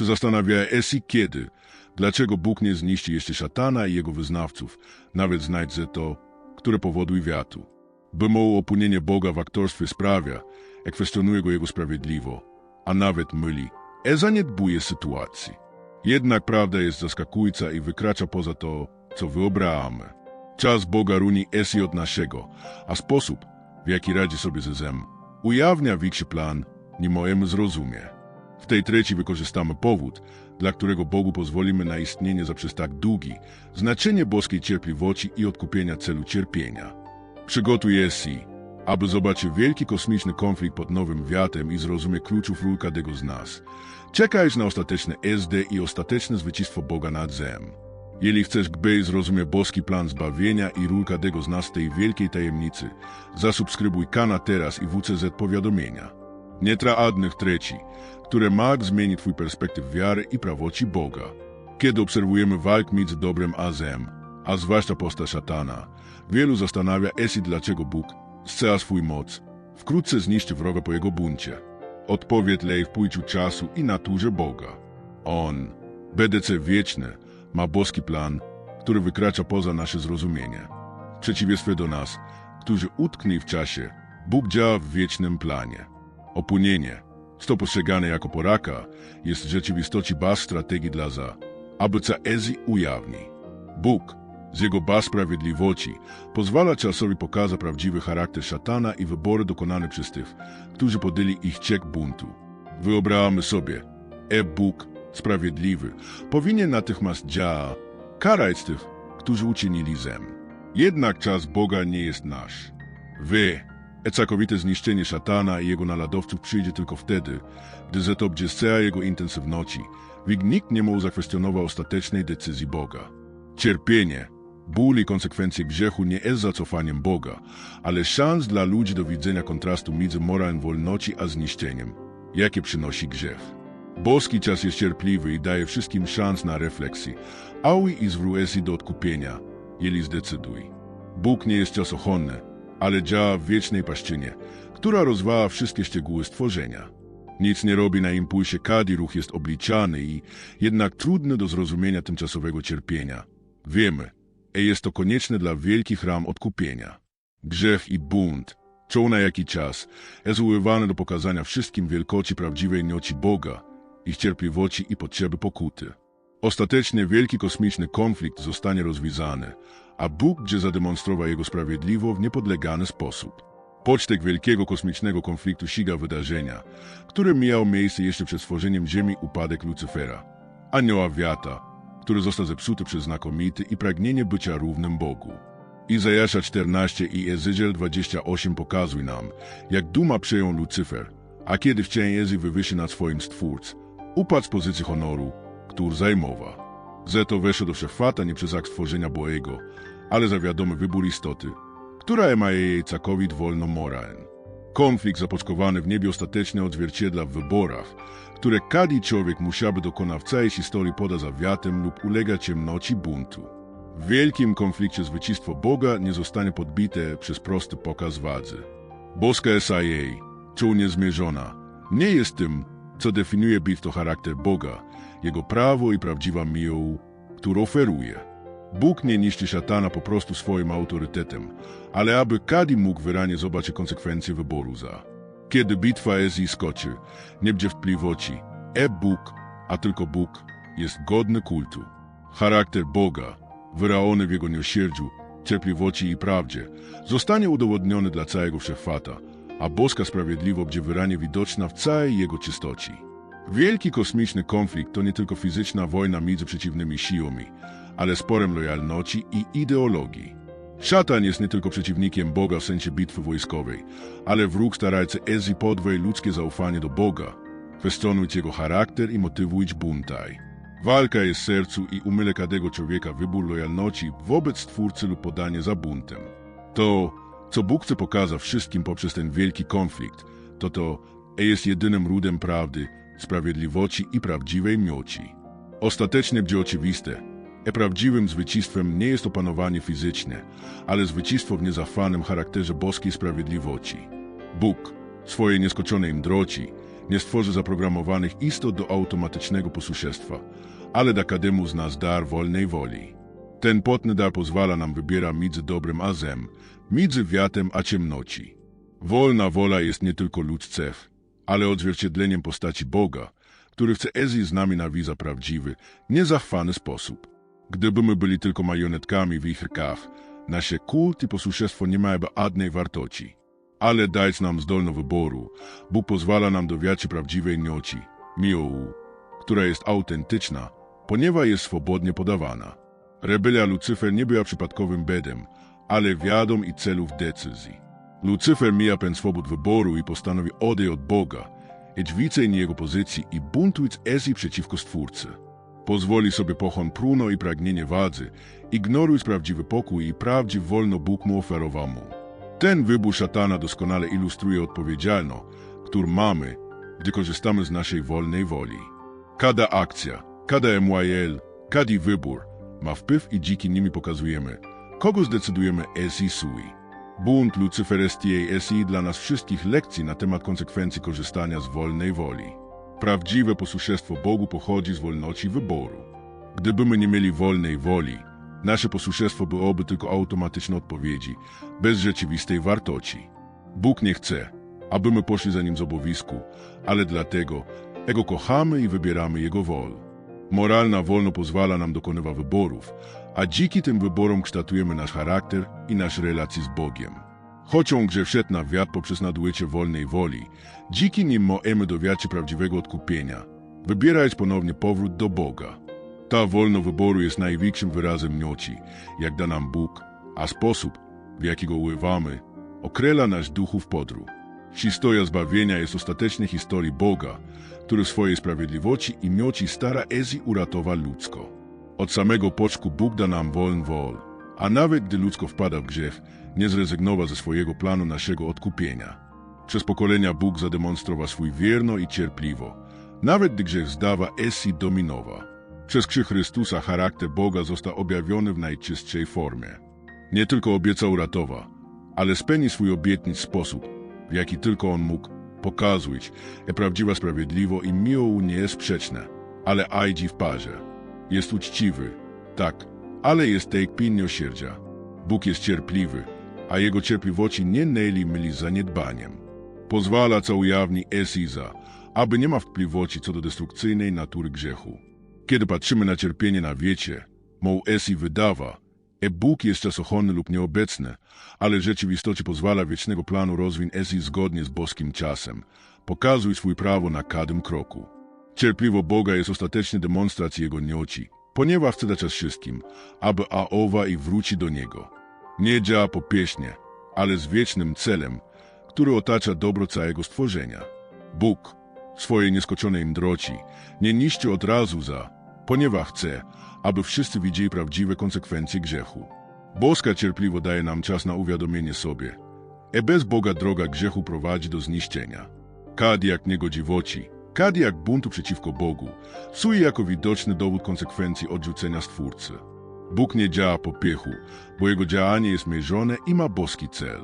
co zastanawia Esi kiedy, dlaczego Bóg nie zniszczy jeszcze szatana i jego wyznawców, nawet znajdź to, które powodują wiatu. By mu opunienie Boga w aktorstwie sprawia, jak kwestionuje go jego sprawiedliwo, a nawet myli, e zaniedbuje sytuacji. Jednak prawda jest zaskakująca i wykracza poza to, co wyobrażamy. Czas Boga runi esi od naszego, a sposób, w jaki radzi sobie ze zem, ujawnia większy plan, nie mojemu zrozumie. W tej trzeciej wykorzystamy powód, dla którego Bogu pozwolimy na istnienie za przez tak długi, znaczenie boskiej cierpliwości i odkupienia celu cierpienia. Przygotuj esi, aby zobaczyć wielki kosmiczny konflikt pod nowym wiatem i zrozumie kluczów ról każdego z nas. Czekajesz na ostateczne SD i ostateczne zwycięstwo Boga nad zem. Jeśli chcesz gby zrozumie boski plan zbawienia i ról każdego z nas tej wielkiej tajemnicy, zasubskrybuj kanał teraz i WCZ powiadomienia. Nie tra adnych trzeci, które mag zmieni twój perspektyw wiary i prawoci Boga. Kiedy obserwujemy walk między dobrem a zem, a zwłaszcza posta szatana, wielu zastanawia esi dlaczego Bóg zcela swój moc, wkrótce zniszczy wroga po jego buncie. Odpowiedź lej w pójściu czasu i naturze Boga. On, BDC wieczny, ma boski plan, który wykracza poza nasze zrozumienie. W przeciwieństwie do nas, którzy utknęli w czasie, Bóg działa w wiecznym planie. Opunienie, to postrzegane jako poraka, jest w rzeczywistości baz strategii dla za, aby ca ezi ujawni. Bóg, z jego baz sprawiedliwości, pozwala czasowi pokazać prawdziwy charakter szatana i wybory dokonane przez tych, którzy podjęli ich ciek buntu. Wyobrażamy sobie, e Bóg, sprawiedliwy, powinien natychmiast działa, karać tych, którzy uczynili zem. Jednak czas Boga nie jest nasz. Wy, całkowite zniszczenie szatana i jego naladowców przyjdzie tylko wtedy, gdy zetobdzie cała jego intensywności, wig nikt nie mógł zakwestionować ostatecznej decyzji Boga. Cierpienie, ból i konsekwencje grzechu nie jest zacofaniem Boga, ale szans dla ludzi do widzenia kontrastu między morałem wolności a zniszczeniem, jakie przynosi grzech. Boski czas jest cierpliwy i daje wszystkim szans na refleksję, aui i zwróci do odkupienia, jeśli zdecyduj. Bóg nie jest czasochłonny, ale działa w wiecznej paszczynie, która rozwala wszystkie szczegóły stworzenia. Nic nie robi na impulsie, kiedy ruch jest obliczany i jednak trudny do zrozumienia tymczasowego cierpienia. Wiemy, że jest to konieczne dla wielkich ram odkupienia. Grzech i bunt, czoł na jaki czas, jest uływany do pokazania wszystkim wielkości prawdziwej nioci Boga, ich cierpliwości i potrzeby pokuty. Ostatecznie wielki kosmiczny konflikt zostanie rozwiązany, a Bóg gdzie zademonstrował jego sprawiedliwo w niepodlegany sposób. Pocztek wielkiego kosmicznego konfliktu siga wydarzenia, które miało miejsce jeszcze przed stworzeniem Ziemi upadek Lucyfera, anioła wiata, który został zepsuty przez znakomity i pragnienie bycia równym Bogu. Izajasza 14 i Ezydziel 28 pokazuj nam, jak duma przejął Lucyfer, a kiedy wcień Ezy wywyższy nad swoim stwórc, upadł z pozycji honoru, który zajmował. Zeto weszło do wszechwata nie przez akt stworzenia Boego, ale za wiadomy wybór istoty, która ma jej całkowit wolno moraln. Konflikt zapoczkowany w niebie ostatecznie odzwierciedla w wyborach, które każdy człowiek musiałby dokonać w całej historii poda za wiatem lub ulega ciemności buntu. W wielkim konflikcie zwycięstwo Boga nie zostanie podbite przez prosty pokaz władzy. Boska SIA, czuł niezmierzona, nie jest tym, co definiuje bitwo charakter Boga, jego prawo i prawdziwa miłość, którą oferuje. Bóg nie niszczy szatana po prostu swoim autorytetem, ale aby każdy mógł wyraźnie zobaczyć konsekwencje wyboru za. Kiedy bitwa jest i skoczy, nie będzie wpliwości, e Bóg, a tylko Bóg, jest godny kultu. Charakter Boga, wyrażony w Jego miłosierdziu, cierpliwości i prawdzie, zostanie udowodniony dla całego wszechfata, a boska sprawiedliwość będzie wyraźnie widoczna w całej Jego czystoci. Wielki kosmiczny konflikt to nie tylko fizyczna wojna między przeciwnymi siłami, ale sporem lojalności i ideologii. Szatan jest nie tylko przeciwnikiem Boga w sensie bitwy wojskowej, ale wróg starający Ezi podwej ludzkie zaufanie do Boga, kwestionując jego charakter i motywując buntaj. Walka jest w sercu i umyle każdego człowieka wybór lojalności wobec Stwórcy lub podanie za buntem. To, co Bóg chce pokazać wszystkim poprzez ten wielki konflikt, to to, że jest jedynym rudem prawdy, sprawiedliwości i prawdziwej miłości. Ostatecznie będzie oczywiste, E prawdziwym zwycięstwem nie jest opanowanie fizyczne, ale zwycięstwo w niezafanym charakterze boskiej sprawiedliwości. Bóg, swojej nieskoczonej mdroci, nie stworzy zaprogramowanych istot do automatycznego posłuszeństwa, ale da każdemu z nas dar wolnej woli. Ten potny dar pozwala nam wybiera między dobrem a zem, między wiatem a ciemnoci. Wolna wola jest nie tylko ludzcew, ale odzwierciedleniem postaci Boga, który chce Ezji z nami na wiza prawdziwy, niezachwany sposób. Gdybyśmy byli tylko marionetkami w ich rękach, nasze kult i posłuszeństwo nie miałyby żadnej wartości. Ale dajcie nam zdolno wyboru, Bóg pozwala nam dowiać prawdziwej nioci, miłu, która jest autentyczna, ponieważ jest swobodnie podawana. Rebelia Lucyfer nie była przypadkowym bedem, ale wiadom i celów decyzji. Lucyfer mija pen swobód wyboru i postanowi odejść od Boga, lecz wicej jego pozycji i buntując Ezji przeciwko Stwórcy. Pozwoli sobie pochon pruno i pragnienie władzy, ignorując prawdziwy pokój i prawdziw wolno Bóg mu oferował mu. Ten wybór szatana doskonale ilustruje odpowiedzialność, którą mamy, gdy korzystamy z naszej wolnej woli. Kada akcja, kada MYL, kadi wybór ma wpływ i dziki nimi pokazujemy, kogo zdecydujemy es i sui. Bunt Lucyfer STA SI dla nas wszystkich lekcji na temat konsekwencji korzystania z wolnej woli. Prawdziwe posłuszeństwo Bogu pochodzi z wolności wyboru. Gdybyśmy nie mieli wolnej woli, nasze posłuszeństwo byłoby tylko automatyczne odpowiedzi, bez rzeczywistej wartości. Bóg nie chce, abyśmy poszli za Nim z obowisku, ale dlatego, Jego kochamy i wybieramy Jego wolę. Moralna wolno pozwala nam dokonywać wyborów, a dzięki tym wyborom kształtujemy nasz charakter i nasz relacje z Bogiem. Chociaż grze wszedł na wiatr poprzez nadużycie wolnej woli, dzięki nim możemy dowiać się prawdziwego odkupienia, wybierając ponownie powrót do Boga. Ta wolno wyboru jest największym wyrazem mioci, jak da nam Bóg, a sposób, w jaki go używamy, określa nasz duchów podróż. Historia zbawienia jest ostateczną historią Boga, który w swojej sprawiedliwości i mioci stara Ezi uratowa ludzko. Od samego poczku Bóg da nam woln wol, a nawet gdy ludzko wpada w grzech, nie zrezygnował ze swojego planu naszego odkupienia. Przez pokolenia Bóg zademonstrował swój wierno i cierpliwo, nawet gdy grzech zdawa Esi dominowa. Przez krzyż Chrystusa charakter Boga został objawiony w najczystszej formie. Nie tylko obiecał ratowa, ale spełni swój obietnic sposób, w jaki tylko On mógł, pokazując, że prawdziwa sprawiedliwo i miło nie jest sprzeczne, ale ajdzi w parze. Jest uczciwy, tak, ale jest tej miłosierdzia. Bóg jest cierpliwy, a Jego cierpliwości nie z zaniedbaniem. Pozwala, co ujawni Esiza, aby nie ma wpliwości co do destrukcyjnej natury grzechu. Kiedy patrzymy na cierpienie na wiecie, mo Esi wydawa, e Bóg jest czasochłonny lub nieobecny, ale rzeczywistości pozwala wiecznego planu rozwin Esi zgodnie z boskim czasem. Pokazuj swój prawo na każdym kroku. Cierpliwo Boga jest ostatecznie demonstracją Jego nioci, ponieważ chce dać czas wszystkim, aby aowa i wróci do Niego. Nie działa popieśnie, ale z wiecznym celem, który otacza dobro całego stworzenia. Bóg, swojej nieskoczonej mdroci, nie niszczy od razu za, ponieważ chce, aby wszyscy widzieli prawdziwe konsekwencje grzechu. Boska cierpliwo daje nam czas na uwiadomienie sobie, e bez Boga droga grzechu prowadzi do zniszczenia. Kad jak niegodziwoci, kad jak buntu przeciwko Bogu, suje jako widoczny dowód konsekwencji odrzucenia Stwórcy. Bóg nie działa po piechu, bo Jego działanie jest mierzone i ma boski cel.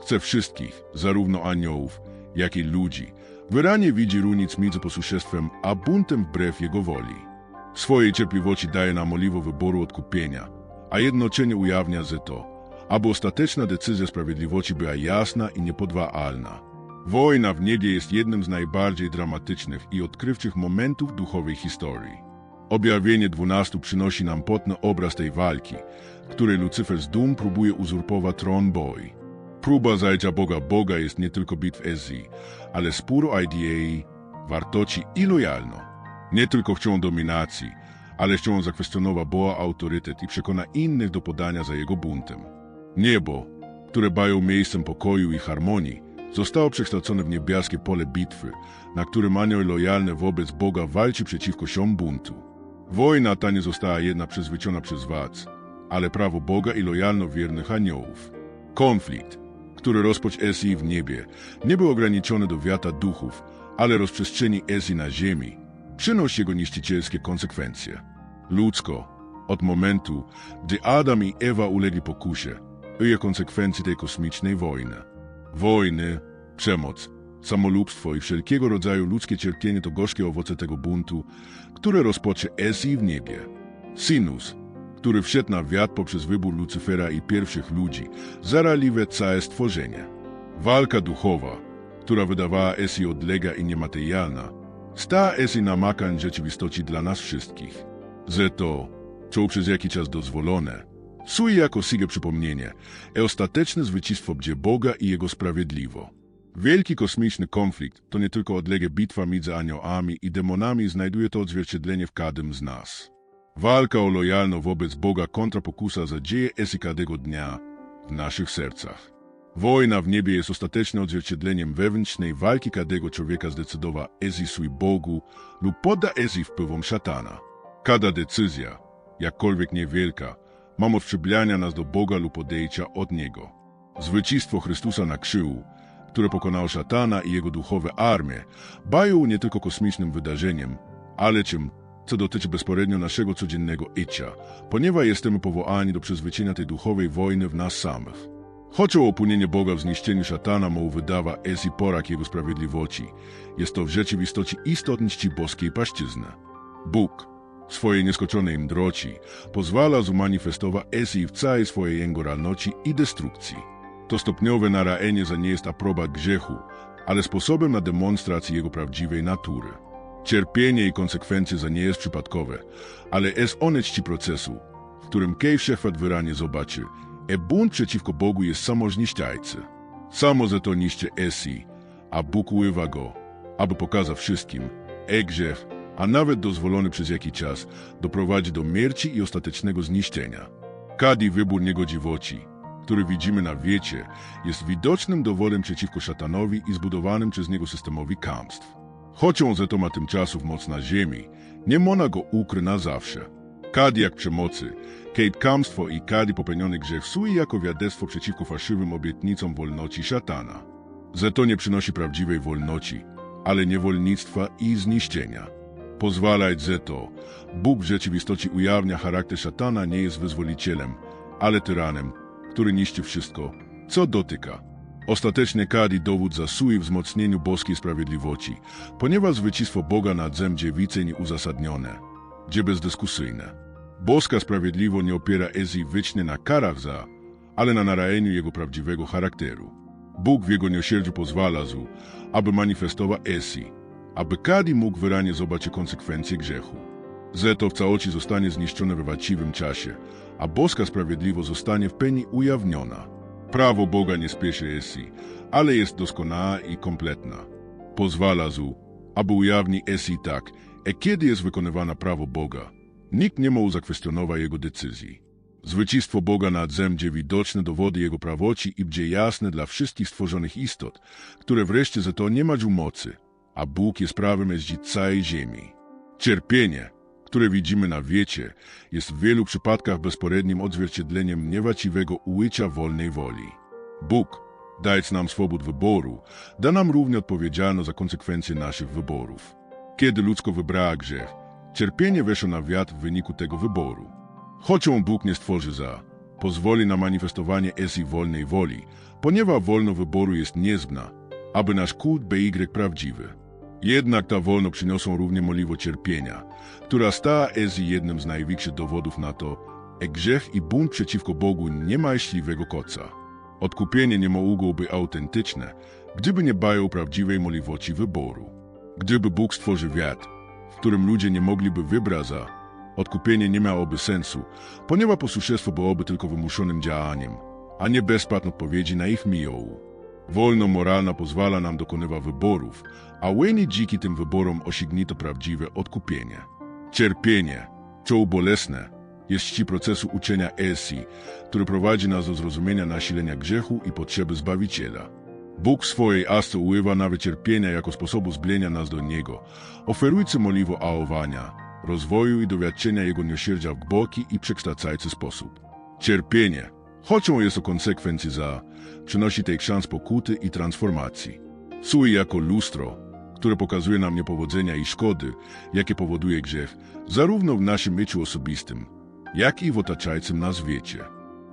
Chce wszystkich, zarówno aniołów, jak i ludzi, wyraźnie widzi różnic między posłuszeństwem a buntem wbrew Jego woli. W swojej cierpliwości daje nam oliwo wyboru odkupienia, a jednocześnie ujawnia ze to, aby ostateczna decyzja sprawiedliwości była jasna i niepodwalna. Wojna w niebie jest jednym z najbardziej dramatycznych i odkrywczych momentów duchowej historii. Objawienie dwunastu przynosi nam potny obraz tej walki, której Lucyfer z dum próbuje uzurpować tron Boi. Próba zajścia Boga Boga jest nie tylko bitw Ezji, ale spór o wartości i lojalno. Nie tylko chcą dominacji, ale chcą zakwestionować Boa autorytet i przekona innych do podania za jego buntem. Niebo, które bają miejscem pokoju i harmonii, zostało przekształcone w niebieskie pole bitwy, na którym anioł lojalny wobec Boga walczy przeciwko siom buntu. Wojna ta nie została jedna przezwyciona przez władz, ale prawo Boga i lojalno wiernych aniołów. Konflikt, który rozpoczął Esji w niebie, nie był ograniczony do wiata duchów, ale rozprzestrzeni Esji na ziemi, przynosi jego niszczycielskie konsekwencje. Ludzko, od momentu, gdy Adam i Ewa ulegli pokusie, je konsekwencji tej kosmicznej wojny. Wojny, przemoc, Samolubstwo i wszelkiego rodzaju ludzkie cierpienie to gorzkie owoce tego buntu, które rozpocznie Esi w niebie. Sinus, który wszedł na wiatr poprzez wybór Lucyfera i pierwszych ludzi, zaraliwe całe stworzenie. Walka duchowa, która wydawała Esi odlega i niematerialna, stała Esi namakan rzeczywistości dla nas wszystkich. Że to, co przez jakiś czas dozwolone, suje jako sige przypomnienie, e ostateczne zwycięstwo bdzie Boga i Jego sprawiedliwo. Wielki kosmiczny konflikt to nie tylko odległe bitwa między aniołami i demonami, znajduje to odzwierciedlenie w każdym z nas. Walka o lojalność wobec Boga kontra pokusa zadzieje Esi każdego dnia w naszych sercach. Wojna w niebie jest ostatecznym odzwierciedleniem wewnętrznej walki każdego człowieka zdecydowa Ezi swój Bogu lub podda Ezi wpływom szatana. Cada decyzja, jakkolwiek niewielka, ma moc przybliania nas do Boga lub odejścia od Niego. Zwycięstwo Chrystusa na krzyżu, które pokonało szatana i jego duchowe armie, bają nie tylko kosmicznym wydarzeniem, ale czym, co dotyczy bezporednio naszego codziennego życia, ponieważ jesteśmy powołani do przezwyciężenia tej duchowej wojny w nas samych. Choć o opunienie Boga w zniszczeniu szatana mu wydawa Esi porak Jego sprawiedliwości, jest to w rzeczywistości istotności boskiej płaszczyzny. Bóg, swojej nieskoczonej mdroci, pozwala zumanifestować Esi w całej swojej jego ralności i destrukcji. To stopniowe naraenie za nie jest aproba grzechu, ale sposobem na demonstrację jego prawdziwej natury. Cierpienie i konsekwencje za nie jest przypadkowe, ale jest one czci procesu, w którym kej wszechwat wyranie zobaczy, e bunt przeciwko Bogu jest samozniszczajcy. Samo za to niszczy Esi, a Bóg uływa go, aby pokazał wszystkim, e grzech, a nawet dozwolony przez jakiś czas, doprowadzi do śmierci i ostatecznego zniszczenia. Kadi wybór niegodziwości, który widzimy na wiecie, jest widocznym dowodem przeciwko szatanowi i zbudowanym przez niego systemowi kłamstw. Choć on za to ma tymczasów moc na ziemi, nie mona go ukry na zawsze. Kadi jak przemocy, Kate kłamstwo i kadi popełniony grzech suje jako wiadectwo przeciwko fałszywym obietnicom wolności szatana. Że to nie przynosi prawdziwej wolności, ale niewolnictwa i zniszczenia. Pozwalać, że to Bóg w rzeczywistości ujawnia charakter szatana nie jest wyzwolicielem, ale tyranem, który niszczy wszystko, co dotyka. Ostatecznie kadi dowód zasłuje wzmocnieniu boskiej sprawiedliwości, ponieważ zwycięstwo Boga nad zem dziewicy nieuzasadnione, gdzie bezdyskusyjne. Boska sprawiedliwość nie opiera Ezi wycznie na karach za, ale na narajeniu jego prawdziwego charakteru. Bóg w jego miłosierdziu pozwala zu, aby manifestował Esi, aby kadi mógł wyraźnie zobaczyć konsekwencje grzechu. Że to w całości zostanie zniszczone we właściwym czasie, a boska sprawiedliwość zostanie w pełni ujawniona. Prawo Boga nie spieszy Esi, ale jest doskonała i kompletna. Pozwala zu, aby ujawni Esi tak, e kiedy jest wykonywana prawo Boga. Nikt nie mógł zakwestionować jego decyzji. Zwycięstwo Boga nad zem, gdzie widoczne dowody Jego prawoci i gdzie jasne dla wszystkich stworzonych istot, które wreszcie za to nie ma mocy, a Bóg jest prawem jeździć całej ziemi. Cierpienie, które widzimy na wiecie, jest w wielu przypadkach bezporednim odzwierciedleniem niewłaściwego ułycia wolnej woli. Bóg, dając nam swobód wyboru, da nam równie odpowiedzialność za konsekwencje naszych wyborów. Kiedy ludzko wybrała grzech, cierpienie weszło na wiatr w wyniku tego wyboru. Choć on Bóg nie stworzy za, pozwoli na manifestowanie esi wolnej woli, ponieważ wolno wyboru jest niezbna, aby nasz kult BY prawdziwy. Jednak ta wolno przyniosą równie moliwo cierpienia, która stała Ezi jednym z największych dowodów na to, że grzech i bunt przeciwko Bogu nie ma śliwego koca. Odkupienie nie mogłoby autentyczne, gdyby nie bają prawdziwej możliwości wyboru. Gdyby Bóg stworzył wiatr, w którym ludzie nie mogliby wybrać za, odkupienie nie miałoby sensu, ponieważ posłuszeństwo byłoby tylko wymuszonym działaniem, a nie bezpłatną odpowiedzi na ich miłość. Wolno moralna pozwala nam dokonywać wyborów, a łeni dziki tym wyborom osiągnito prawdziwe odkupienie. Cierpienie, co bolesne, jest ci procesu uczenia Esi, który prowadzi nas do zrozumienia nasilenia grzechu i potrzeby Zbawiciela. Bóg swojej asce uływa nawet cierpienia jako sposobu zblienia nas do Niego, oferujący moliwo aowania, rozwoju i dowiadczenia Jego miłosierdzia w głęboki i przekształcający sposób. Cierpienie, choć on jest o konsekwencji za, przynosi tej szans pokuty i transformacji. Suje jako lustro, które pokazuje nam niepowodzenia i szkody, jakie powoduje grzech, zarówno w naszym życiu osobistym, jak i w otaczającym nas wiecie.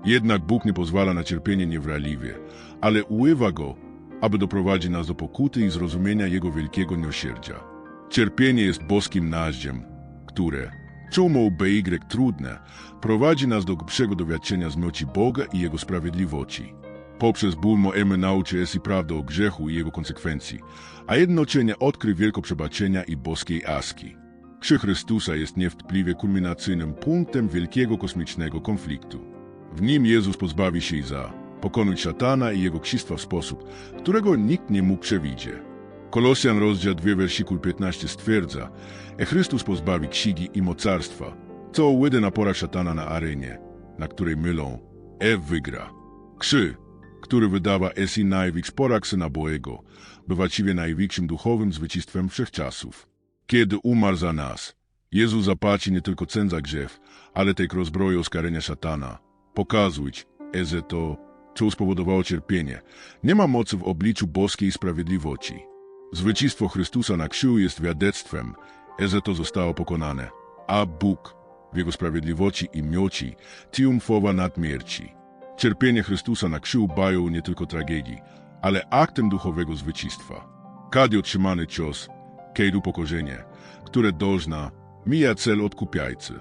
Jednak Bóg nie pozwala na cierpienie niewraliwie, ale uływa go, aby doprowadzić nas do pokuty i zrozumienia Jego wielkiego miłosierdzia. Cierpienie jest boskim naździem, które, czumo BY trudne, prowadzi nas do głębszego dowiadczenia zmioci Boga i Jego sprawiedliwości. Poprzez ból możemy nauczyć się prawdy o grzechu i jego konsekwencji, a jednocześnie odkry wielko przebaczenia i boskiej łaski. Krzyż Chrystusa jest niewątpliwie kulminacyjnym punktem wielkiego kosmicznego konfliktu. W nim Jezus pozbawi się za pokonać szatana i jego ksistwa w sposób, którego nikt nie mógł przewidzieć. Kolosjan rozdział 2 wersikul 15 stwierdza, e Chrystus pozbawi ksigi i mocarstwa, co łydy pora szatana na arenie, na której mylą, e wygra. Krzy, który wydawa esi największy porak syna Boego, by właściwie największym duchowym zwycięstwem wszechczasów. Kiedy umarł za nas, Jezus zapłaci nie tylko cen za grzech, ale też rozbroję oskarżenia szatana. Pokazuć, że to, co spowodowało cierpienie, nie ma mocy w obliczu boskiej sprawiedliwości. Zwycięstwo Chrystusa na krzyżu jest wiadectwem, że to zostało pokonane, a Bóg w Jego sprawiedliwości i mioci triumfowa nad śmierci. Cierpienie Chrystusa na krzyżu bają nie tylko tragedii, ale aktem duchowego zwycięstwa. Każdy otrzymany cios, kiedy upokorzenie, które dożna, mija cel odkupiajcy.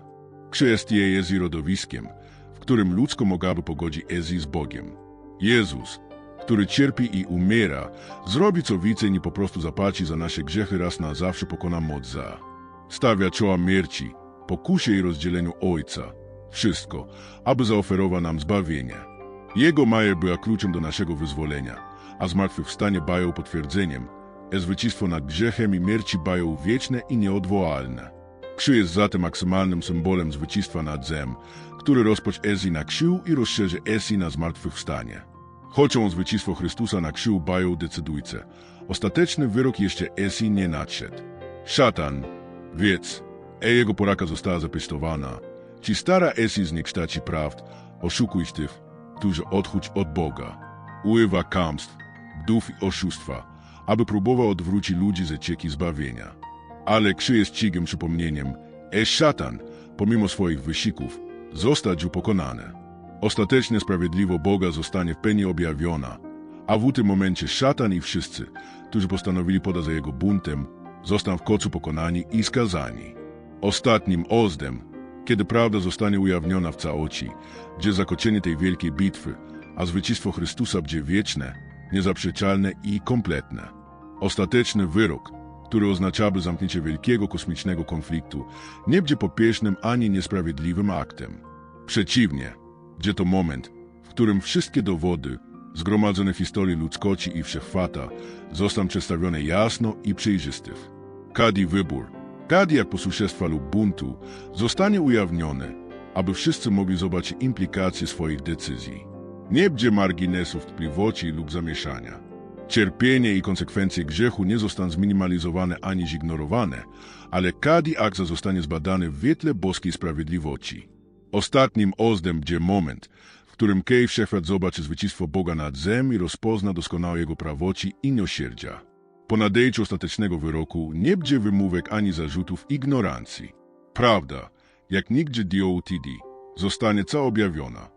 Krzyż je jest rodowiskiem, w którym ludzko mogłaby pogodzić Ezi z Bogiem. Jezus, który cierpi i umiera, zrobi co więcej nie po prostu zapłaci za nasze grzechy raz na zawsze pokona moc za. Stawia czoła śmierci, pokusie i rozdzieleniu Ojca. Wszystko, aby zaoferował nam zbawienie. Jego majer była kluczem do naszego wyzwolenia, a zmartwychwstanie bają potwierdzeniem, e zwycięstwo nad grzechem i śmierci bają wieczne i nieodwołalne. Krzyż jest zatem maksymalnym symbolem zwycięstwa nad zem, który rozpoczął Ezi na krzyżu i rozszerzy Ezi na zmartwychwstanie. Chociaż zwycięstwo Chrystusa na krzyżu bają decydujce, ostateczny wyrok jeszcze Esi nie nadszedł. Szatan, wiedz, e jego poraka została zapistowana. Ci stara Esi znieksztaci prawd, oszukuj tych, którzy odchódź od Boga. Uływa kamstw, dów i oszustwa, aby próbował odwrócić ludzi ze cieki zbawienia. Ale krzyż jest cigiem przypomnieniem, e szatan, pomimo swoich wysiłków, zostać pokonany. Ostatecznie sprawiedliwo Boga zostanie w pełni objawiona, a w tym momencie szatan i wszyscy, którzy postanowili podać za jego buntem, zostaną w końcu pokonani i skazani. Ostatnim ozdem, kiedy prawda zostanie ujawniona w całości, gdzie zakończenie tej wielkiej bitwy, a zwycięstwo Chrystusa będzie wieczne, niezaprzeczalne i kompletne. Ostateczny wyrok, który oznaczaby zamknięcie wielkiego kosmicznego konfliktu, nie będzie popiesznym ani niesprawiedliwym aktem. Przeciwnie, gdzie to moment, w którym wszystkie dowody zgromadzone w historii ludzkości i wszechwata zostaną przedstawione jasno i przejrzysty. Każdy wybór, każdy jak posłuszeństwa lub buntu zostanie ujawniony, aby wszyscy mogli zobaczyć implikacje swoich decyzji. Nie będzie marginesów wpliwości lub zamieszania. Cierpienie i konsekwencje grzechu nie zostaną zminimalizowane ani zignorowane, ale każdy akt zostanie zbadany w wietle boskiej sprawiedliwości. Ostatnim ozdem będzie moment, w którym Kej Wszechświat zobaczy zwycięstwo Boga nad zem i rozpozna doskonałe Jego prawoci i miłosierdzia. Po nadejściu ostatecznego wyroku nie będzie wymówek ani zarzutów ignorancji. Prawda, jak nigdzie DOTD, zostanie cała objawiona.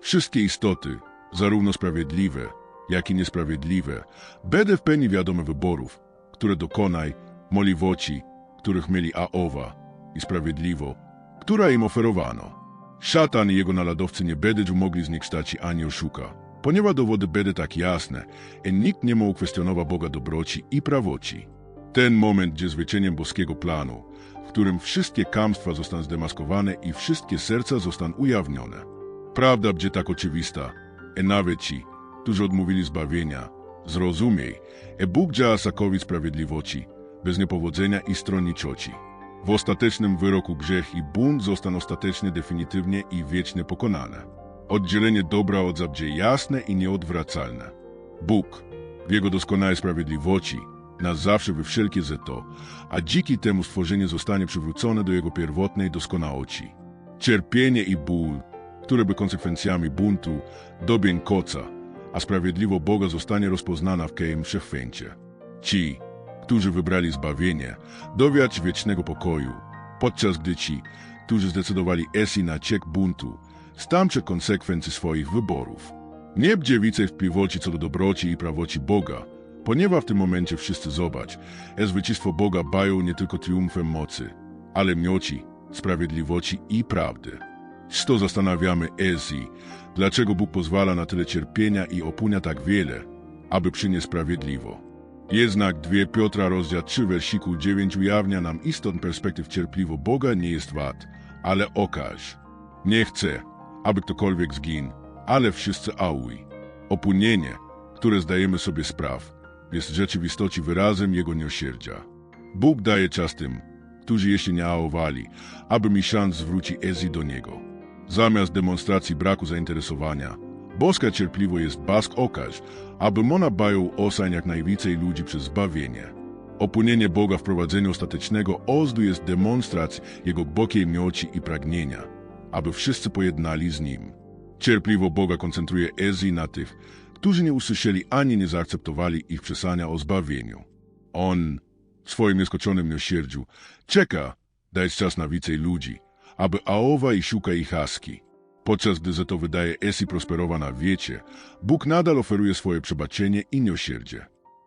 Wszystkie istoty, zarówno sprawiedliwe, jak i niesprawiedliwe, będą w pełni wiadome wyborów, które dokonaj, moliwoci, których mieli Aowa i sprawiedliwo, która im oferowano. Szatan i jego naladowcy nie będą mogli zniekształcić ani oszuka, ponieważ dowody będą tak jasne, i nikt nie mógł kwestionować Boga dobroci i prawoci. Ten moment, gdzie zwyczeniem boskiego planu, w którym wszystkie kamstwa zostaną zdemaskowane i wszystkie serca zostaną ujawnione. Prawda będzie tak oczywista, i nawet ci, którzy odmówili zbawienia, zrozumiej, e Bóg działa sakowi sprawiedliwości, bez niepowodzenia i stronniczości. W ostatecznym wyroku grzech i bunt zostaną ostatecznie, definitywnie i wiecznie pokonane. Oddzielenie dobra od zła będzie jasne i nieodwracalne. Bóg, w Jego doskonałej sprawiedliwości, na zawsze we wszelkie zeto, a dziki temu stworzenie zostanie przywrócone do Jego pierwotnej doskonałości. Cierpienie i ból, które by konsekwencjami buntu, dobień koca, a sprawiedliwo Boga zostanie rozpoznana w kejem wszechświęcie. Ci, którzy wybrali zbawienie, dowiać wiecznego pokoju, podczas gdy ci, którzy zdecydowali esi na ciek buntu, stamcze konsekwencje swoich wyborów. Nie bdzie więcej wpływoci co do dobroci i prawoci Boga, ponieważ w tym momencie wszyscy zobacz, że zwycięstwo Boga bają nie tylko triumfem mocy, ale mioci, sprawiedliwości i prawdy. Sto zastanawiamy Ezji, dlaczego Bóg pozwala na tyle cierpienia i opunia tak wiele, aby przynieść sprawiedliwo. Jednak 2 Piotra rozdział 3 wersiku 9 ujawnia nam istotn perspektyw cierpliwo Boga nie jest wad, ale okaż. Nie chce, aby ktokolwiek zgin, ale wszyscy auj. Opunienie, które zdajemy sobie spraw, jest w rzeczywistości wyrazem Jego miłosierdzia. Bóg daje czas tym, którzy jeszcze nie aowali, aby mi szans zwróci Ezi do Niego. Zamiast demonstracji braku zainteresowania, boska cierpliwo jest bask okaż, aby mona bają osań jak najwięcej ludzi przez zbawienie. Opunienie Boga w prowadzeniu ostatecznego ozdu jest demonstracją Jego bokiej mioci i pragnienia, aby wszyscy pojednali z Nim. Cierpliwo Boga koncentruje Ezi na tych, którzy nie usłyszeli ani nie zaakceptowali ich przesania o zbawieniu. On, w swoim nieskoczonym miłosierdziu, czeka, dać czas na więcej ludzi, aby aowa i szuka ich haski. Podczas gdy za to wydaje Esi prosperowa na wiecie, Bóg nadal oferuje swoje przebaczenie i miłosierdzie.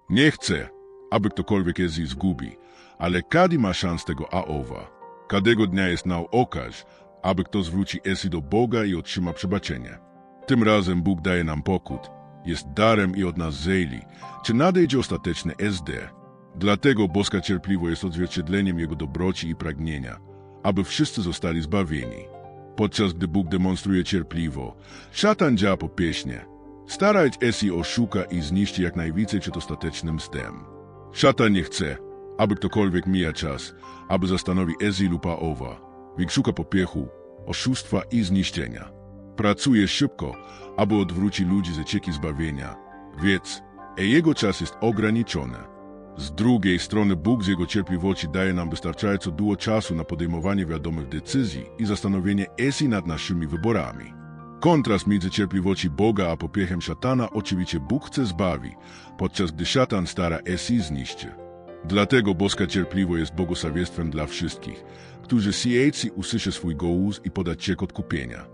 Nie chce, aby ktokolwiek Esi zgubi, ale kadi ma szans tego aowa. Kadego dnia jest nał okaż, aby kto zwróci Esi do Boga i otrzyma przebaczenie. Tym razem Bóg daje nam pokut, jest darem i od nas zejli, czy nadejdzie ostateczny SD. Dlatego boska cierpliwość jest odzwierciedleniem Jego dobroci i pragnienia, aby wszyscy zostali zbawieni. Podczas gdy Bóg demonstruje cierpliwo, szatan działa po pieśnie. Starać Esi oszuka i zniszczy jak najwięcej przed ostatecznym stem. Szatan nie chce, aby ktokolwiek mija czas, aby zastanowi Ezi lub Aowa. Wilk szuka popiechu, oszustwa i zniszczenia. Pracuje szybko, aby odwrócić ludzi z cieki zbawienia. Wiedz, e jego czas jest ograniczony. Z drugiej strony Bóg z Jego cierpliwości daje nam wystarczająco dużo czasu na podejmowanie wiadomych decyzji i zastanowienie Esi nad naszymi wyborami. Kontrast między cierpliwości Boga a popiechem szatana oczywiście Bóg chce zbawi, podczas gdy szatan stara Esi zniszczy. Dlatego boska cierpliwość jest błogosławieństwem dla wszystkich, którzy siejcy usłyszy swój głos i podać ciek odkupienia.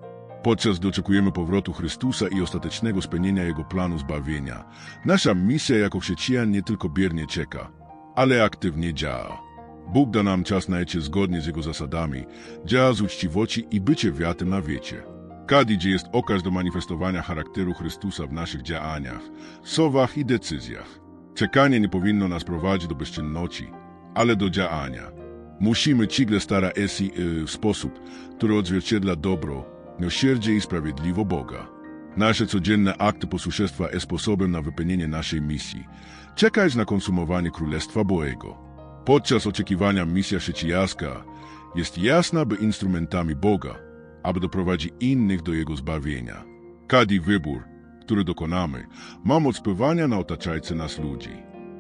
Podczas gdy oczekujemy powrotu Chrystusa i ostatecznego spełnienia Jego planu zbawienia, nasza misja jako chrześcijan nie tylko biernie czeka, ale aktywnie działa. Bóg da nam czas na jecie zgodnie z Jego zasadami, działa z uczciwości i bycie wiatem na wiecie. Kadi, gdzie jest okaz do manifestowania charakteru Chrystusa w naszych działaniach, słowach i decyzjach. Czekanie nie powinno nas prowadzić do bezczynności, ale do działania. Musimy cigle stara esi y, w sposób, który odzwierciedla dobro, miłosierdzie i sprawiedliwo Boga. Nasze codzienne akty posłuszeństwa jest sposobem na wypełnienie naszej misji. Czekać na konsumowanie Królestwa Bożego. Podczas oczekiwania misja chrześcijańska jest jasna, by instrumentami Boga, aby doprowadzić innych do Jego zbawienia. Kadi wybór, który dokonamy, ma moc wpływania na otaczające nas ludzi.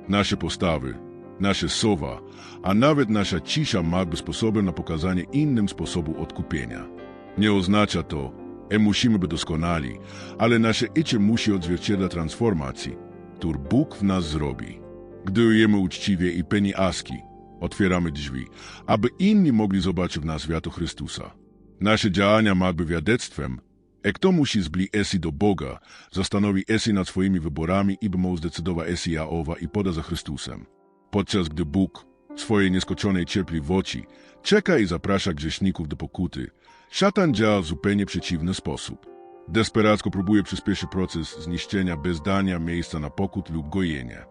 Nasze postawy, nasze słowa, a nawet nasza cisza ma być sposobem na pokazanie innym sposobu odkupienia. Nie oznacza to, że musimy być doskonali, ale nasze icie musi odzwierciedlać transformacji, którą Bóg w nas zrobi. Gdy ujemy uczciwie i peni aski, otwieramy drzwi, aby inni mogli zobaczyć w nas wiatu Chrystusa. Nasze działania ma być wiadectwem, kto musi zbli esi do Boga, zastanowi esi nad swoimi wyborami i by mógł zdecydować esi Jaowa i poda za Chrystusem. Podczas gdy Bóg, swojej nieskoczonej cierpliwości, czeka i zaprasza grzeszników do pokuty, szatan działa w zupełnie przeciwny sposób. Desperacko próbuje przyspieszyć proces zniszczenia bez dania miejsca na pokut lub gojenie.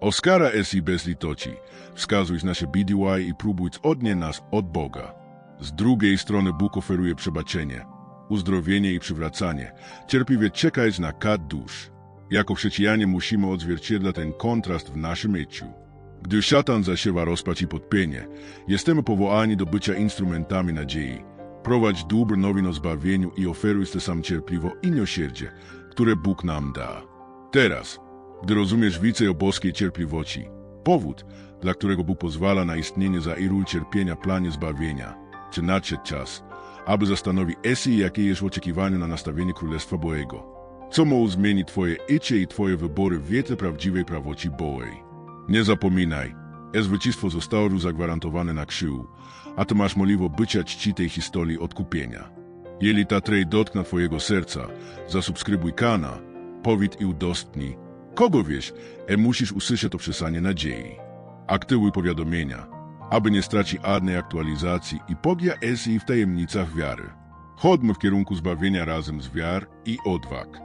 Oskara esi bez litości, wskazuj nasze BDY i próbuj odnie nas od Boga. Z drugiej strony Bóg oferuje przebaczenie, uzdrowienie i przywracanie. Cierpliwie czekać na kat dusz. Jako chrześcijanie musimy odzwierciedlać ten kontrast w naszym życiu. Gdy szatan zasiewa rozpacz i podpienie, jesteśmy powołani do bycia instrumentami nadziei. Prowadź dóbr nowin o zbawieniu i oferuj te sam cierpliwo i miłosierdzie, które Bóg nam da. Teraz, gdy rozumiesz więcej o boskiej cierpliwości, powód, dla którego Bóg pozwala na istnienie za i cierpienia planie zbawienia, czy nadszedł czas, aby zastanowić esi, jakie jest oczekiwanie na nastawienie Królestwa Bożego. Co może zmienić Twoje icie i Twoje wybory w wietle prawdziwej prawoci Bożej. Nie zapominaj, zwycięstwo zostało zagwarantowane na krzyżu, a ty masz możliwość bycia czci tej historii odkupienia. Jeżeli ta trej dotkna Twojego serca, zasubskrybuj kanał, povit i udostni. Kogo wieś, e musisz usłyszeć to przesanie nadziei. Aktywuj powiadomienia, aby nie stracić żadnej aktualizacji i pogja esi w tajemnicach wiary. Chodźmy w kierunku zbawienia razem z wiar i odwag.